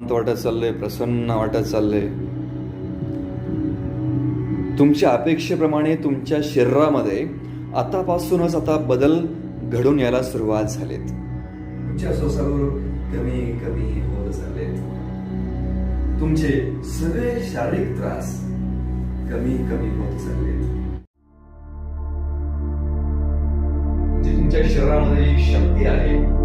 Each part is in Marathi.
शांत वाटत चाललंय प्रसन्न वाटत चाललंय. तुमच्या अपेक्षेप्रमाणे तुमच्या शरीरामध्ये आतापासूनच आता बदल घडून यायला सुरुवात झालेत. तुमचे कमी कमी होत चाललेत. तुमचे सगळे शारीरिक त्रास कमी कमी होत चाललेत. तुमच्या शरीरामध्ये शक्ती आहे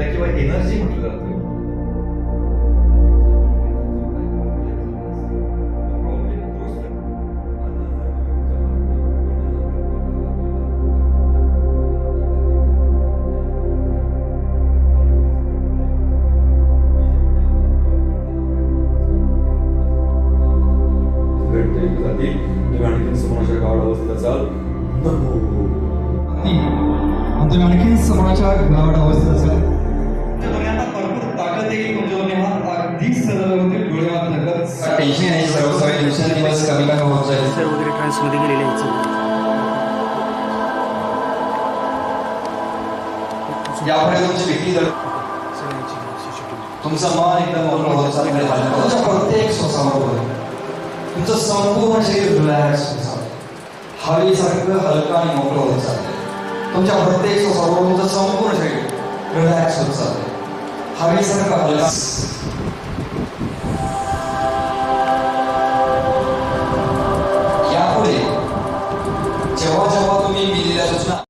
तिला किंवा एनर्जी म्हटलं जातं आणखी समोरच्या आणखी समाजाच्या गावात अवस्थेत असेल. आता भरपूर ताकद येईल तुमच्या हा अगदी सरळ होते लगत. टेन्शन आहे सर्व सगळे दिवसेंदिवस कमी कमी होत जाईल. सर वगैरे ट्रान्समध्ये गेलेले आहेत यापुढे तुमची व्यक्ती जर. तुमचं मन एकदम होत तुमच्या प्रत्येक श्वासाबरोबर तुमचं संपूर्ण शरीर रिलॅक्स होत चाललं हवेसारखं हलकं आणि मोकळं होत चाललं तुमच्या प्रत्येक श्वासाबरोबर तुमचं संपूर्ण शरीर 激しさがあります यापुढे जेव्हा जेव्हा तुम्ही दिलेल्या सूचना